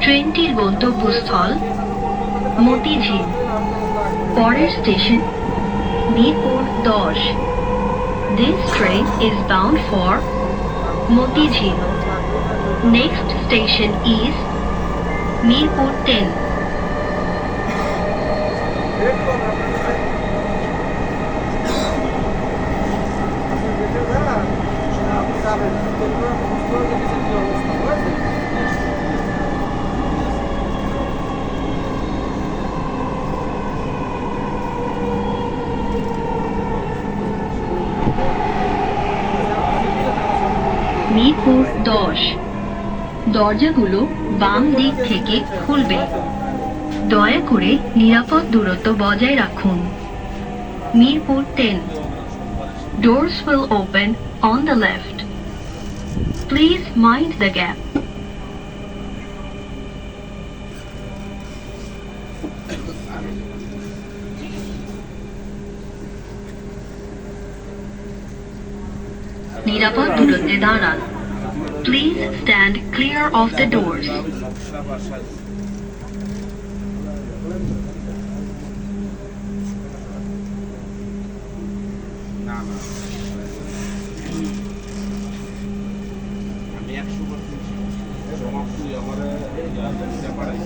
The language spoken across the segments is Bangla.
ট্রেনটির গন্তব্যস্থল মতিঝিল, পরের স্টেশন মিরপুর দশ। This train is bound for Motijhil. Next station is Mirpur 10. Mirpur দশ দরজাগুলো বাম দিক থেকে খুলবে দয়া করে নিরাপদ দূরত্ব বজায় রাখুন Mirpur ten Doors will open on the left. Please mind the gap. নিরাপদ দূরত্বে দাঁড়ান please stand clear of the doors না না আমি একশো পার্সেন্ট সমাপ্তি আমার ব্যাপারে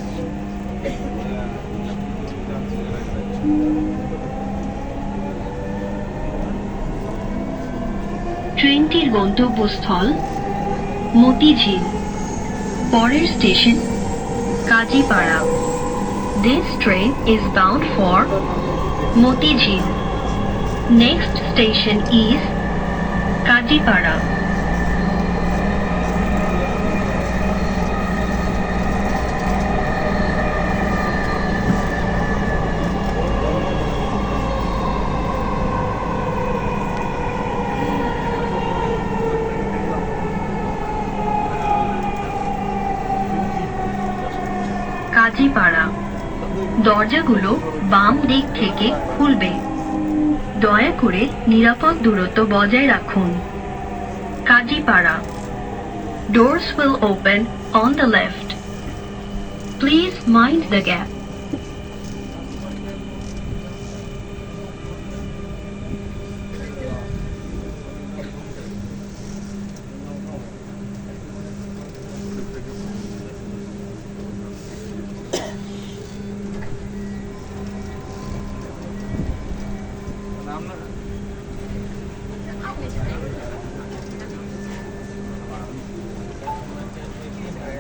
ট্রেনটির গন্তব্যস্থল মতিঝিল। পরের station Kazipara this train is bound for Motijheel next station is Kazipara দরজাগুলো বাম দিক থেকে খুলবে। দয়া করে নিরাপদ দূরত্ব বজায় রাখুন। Kazipara. Doors will open on the left please mind the gap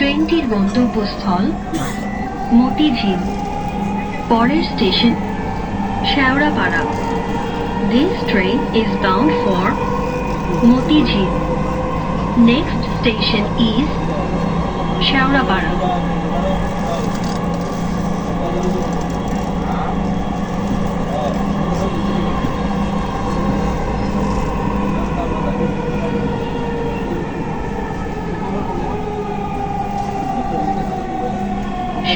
ট্রেনটির গন্তব্যস্থল মতিঝিল পরের station, Shewrapara. This train is bound for Motijheel. Next station is Shewrapara.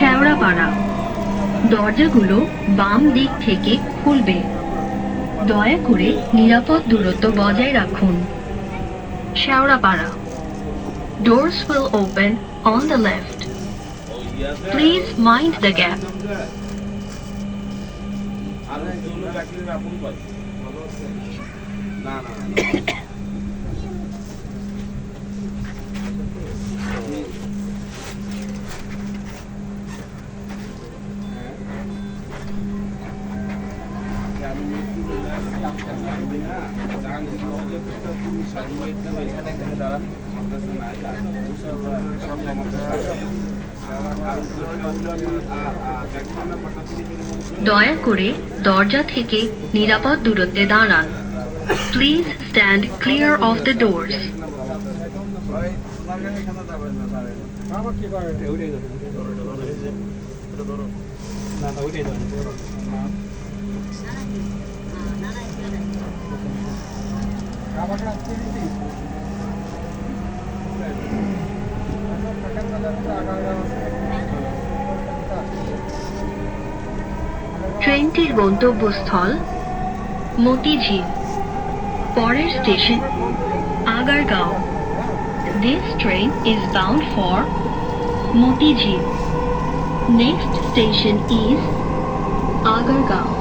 Shewrapara দরজাগুলো বাম দিক থেকে খুলবে দয়া করে নিরাপদ দূরত্ব বজায় রাখুন Shaurapara. Doors will open on the left. Please mind the gap. না না দয়া করে দরজা থেকে নিরাপদ দূরত্বে দাঁড়ান। Please stand clear of the doors ট্রেনটির গন্তব্যস্থল মতিঝিল পরের station Agargaon this train is bound for Motijheel next station is Agargaon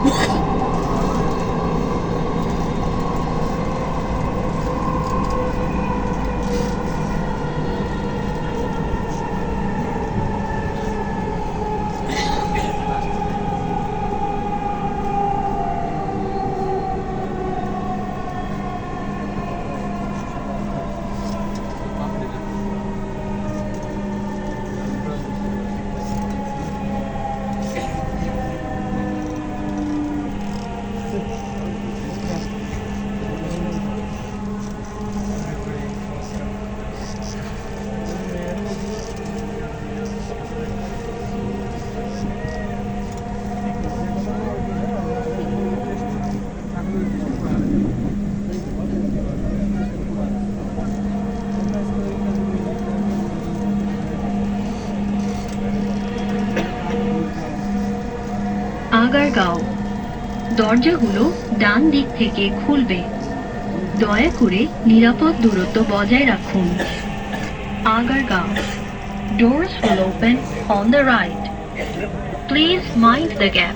Agargaon দরজাগুলো ডান দিক থেকে খুলবে দয়া করে নিরাপদ দূরত্ব বজায় রাখুন Agargaon Doors will open on the right. Please mind the gap.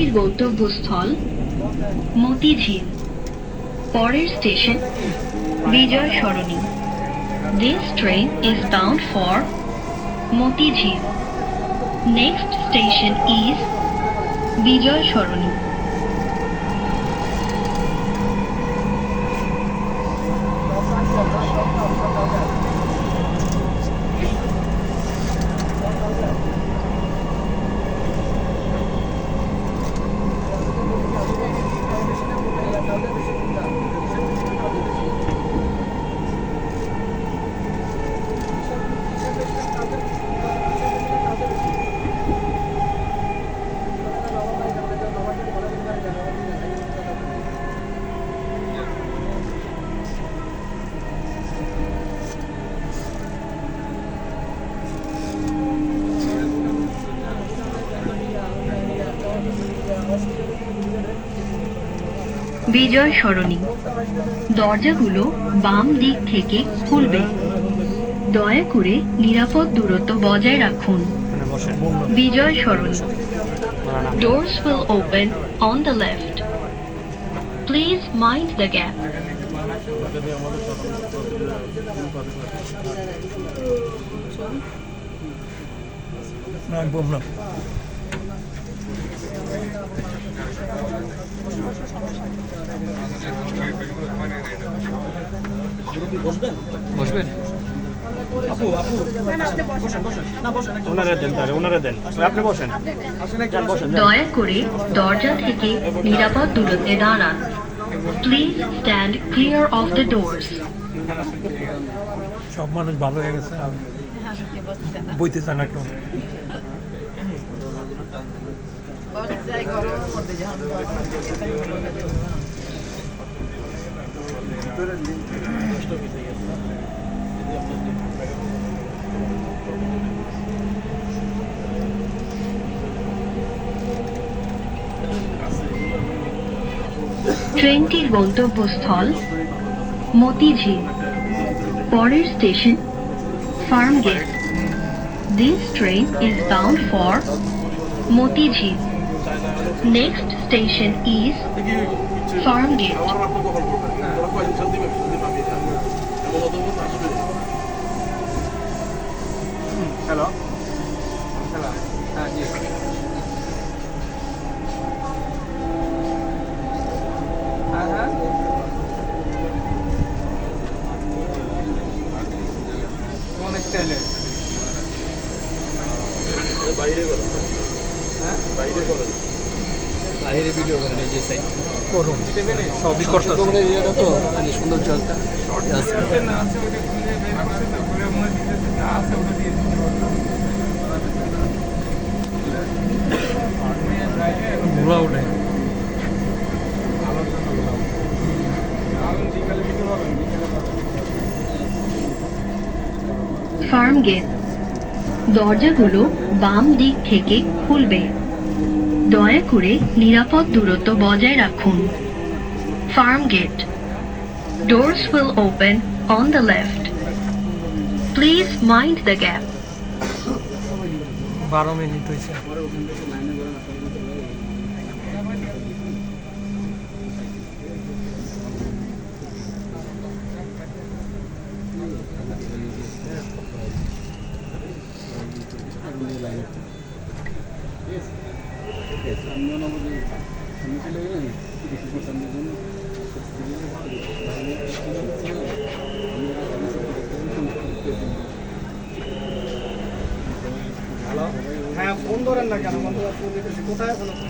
গন্তব্যস্থল মতিঝিল। পরের station Bijoy Sarani this train is bound for Motijheel. Next station is Bijoy Sarani Bijoy Sarani. দরজাগুলো বাম দিক থেকে খুলবে। দয়া করে নিরাপদ দূরত্ব বজায় রাখুন। বিজয় সরণি। Doors will open on the left. Please mind the gap. বসবেন আপু আপু বসেন বসেন না বসেন ওনারা দেন তাহলে ওনারা দেন। আপনি বসেন। আসেন একটু যান বসেন যান। দয়া করে দরজা থেকে নিরাপদ দূরত্বে দাঁড়ান। Please stand clear of the doors সব মানুষ ভালো হয়ে গেছে বইতে চান একটু। ট্রেনটির গন্তব্যস্থল মতিঝিল, পরের station Farm Gate this train is bound for Motijheel next station is Farm Gate hello হ্যাঁ জি হ্যাঁ হ্যাঁ কোন স্টাইলে বাইরে ভিডিও করেন এই সাইড করুন। সবই করতে তোমরা তো মানে সুন্দর ফার্ম গেট। দরজাগুলো বাম দিক থেকে খুলবে। দয়া করে নিরাপদ দূরত্ব বজায় রাখুন। Farm Gate doors will open on the left please mind the gap বারো মিনিট হয়েছে হ্যালো হ্যাঁ ফোন ধরেন না কেন বন্ধু ফোন দিতেছি কোথায় আছেন আপনি?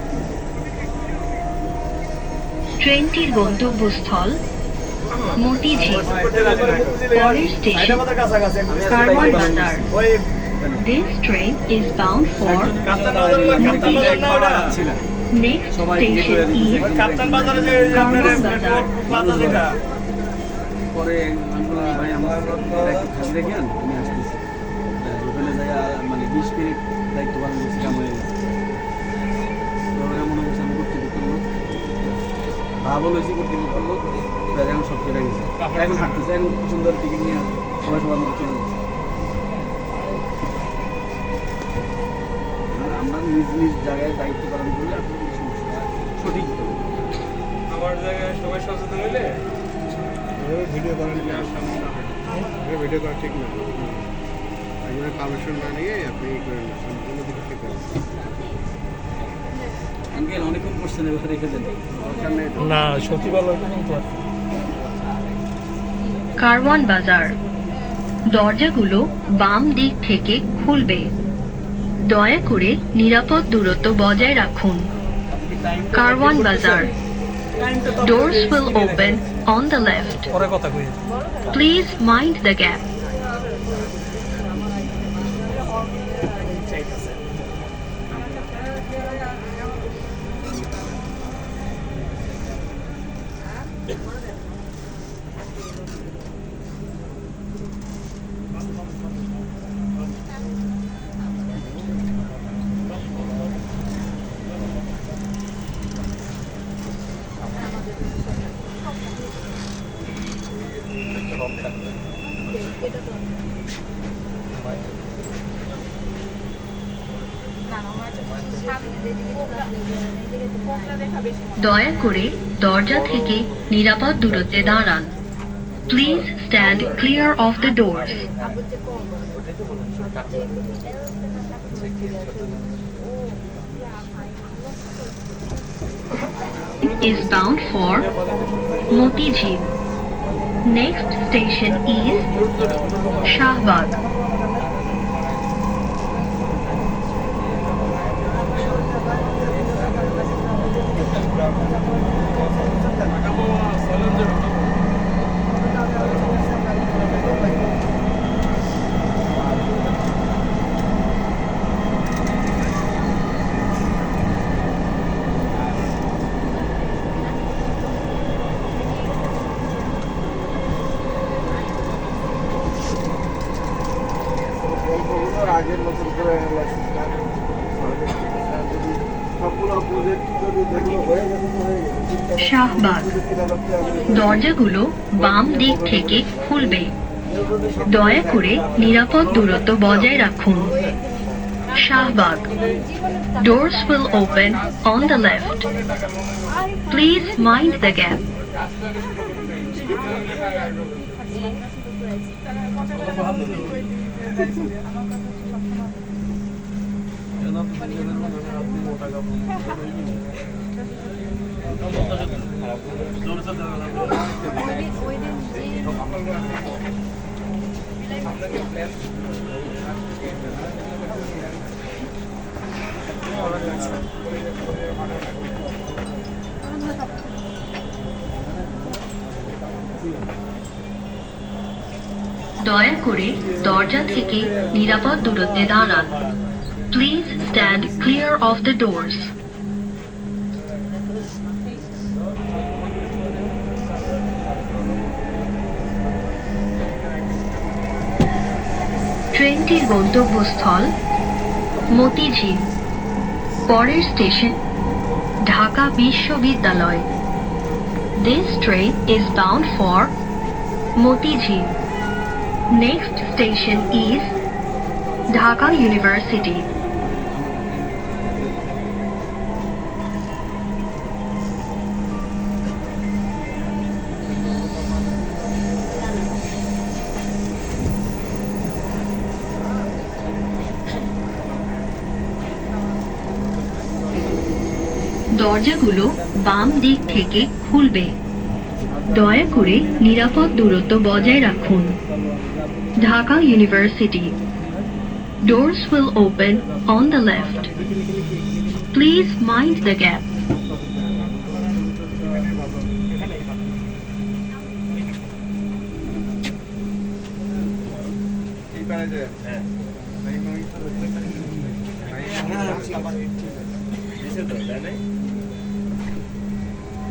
ট্রেনটির গন্তব্যস্থল মতিঝিল পরের স্টেশন কারওয়ান বাজার ওই This train is bound for কাপ্তান বাজার না কাপ্তান বাজার না ওটা next station is পরে ভাই আমার রেখেন আমি আসতেছি হ্যাঁ, ওখানে যাই মানে বিশ মিনিট দায়িত্ব পালন করছি কাম ভাবও লইছি কর্তৃপক্ষ এখন সব কেটে গেছে। এখন হাঁটতেছে এখন সুন্দর টিকিট নিয়ে সবাই সবার মতো চলে যাচ্ছে আমরা নিজ নিজ জায়গায় দায়িত্ব পালন করলে কোনো। সঠিক। আমার জায়গায় সবাই সচেতন হইলে ভিডিও করেন ভিডিও করা ঠিক না। পারমিশন না নিয়ে আপনি করেন। সম্পূর্ণ দিকে ঠিক না সচিবালয় কারওয়ান বাজার। দরজাগুলো বাম দিক থেকে খুলবে। দয়া করে নিরাপদ দূরত্ব বজায় রাখুন। কারওয়ান বাজার। Doors will open on the left. Please mind the gap. দয়া করে দরজা থেকে নিরাপদ দূরত্বে দাঁড়ান please stand clear of the doors is bound for Motijheel. Next station is Shahbag. আগের বছর করে সবগুলো প্রজেক্ট যদি দেখল হয়ে গেছে তো হয়ে গেছে শাহবাগ দরজাগুলো বাম দিক থেকে খুলবে দয়া করে নিরাপদ দূরত্ব বজায় রাখুন Shahbag doors will open on the left. Please mind the gap. দয়া করে দরজা থেকে নিরাপদ দূরত্বে দাঁড়ান। Please stand clear of the doors ট্রেনটির গন্তব্যস্থল মতিঝিল পরের স্টেশন ঢাকা বিশ্ববিদ্যালয় This train is bound for Motijheel. Next station is Dhaka University. দরজাগুলো বাম দিক থেকে খুলবে দয়া করে নিরাপদ দূরত্ব বজায় রাখুন Dhaka university Doors will open on the left. Please mind the gap.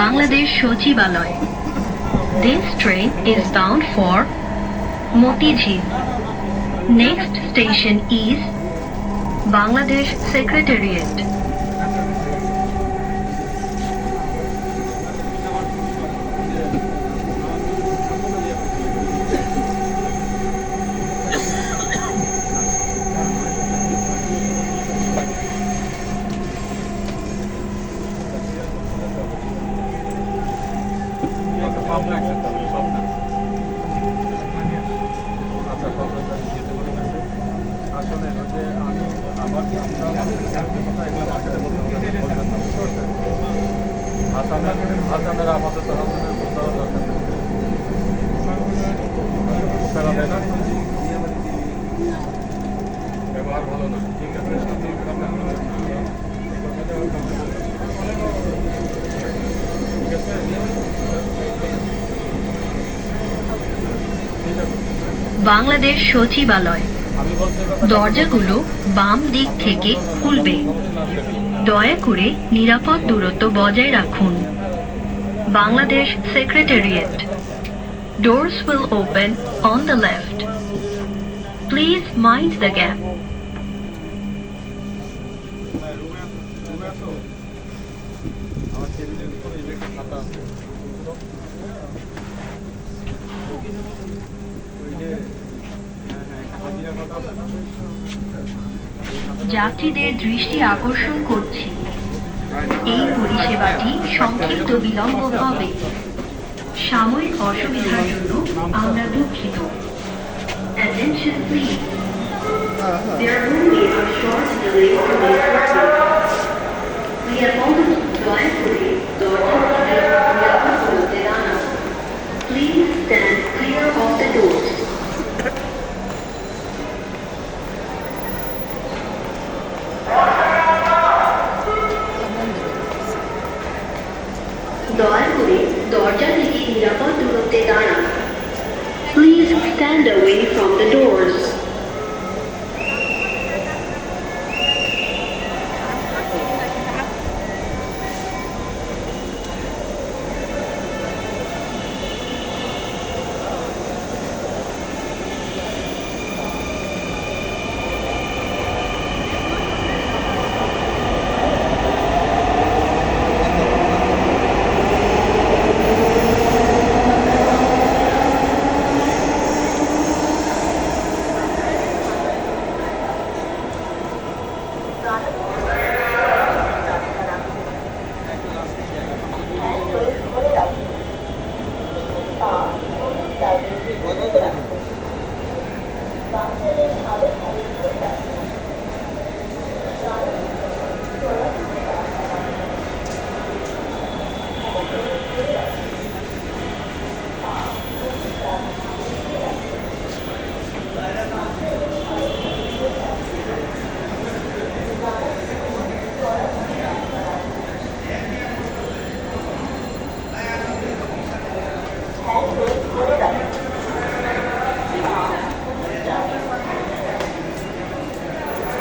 Bangladesh Sachibalay This train is bound for Motijheel. Next station is Bangladesh Secretariat. Bangladesh সচিবালয়। দরজাগুলো বাম দিক থেকে খুলবে। দয়া করে নিরাপদ দূরত্ব বজায় রাখুন। Bangladesh secretariat. Doors will open on the left. Please mind the gap. যাত্রীদের দৃষ্টি আকর্ষণ করছি এই পরিষেবাটি সংক্ষিপ্ত বিলম্ব হবে সাময়িক অসুবিধার জন্য আমরা দুঃখিত Attention please. There will be a short delay for this service. We apologize দয়া করে দরজা নিরাপদ করতে দাঁড়ান Please stand clear of the doors. দয়া করে দরজা থেকে নিরাপদ দূরত্বে দাঁড়ান। Please stand away from the doors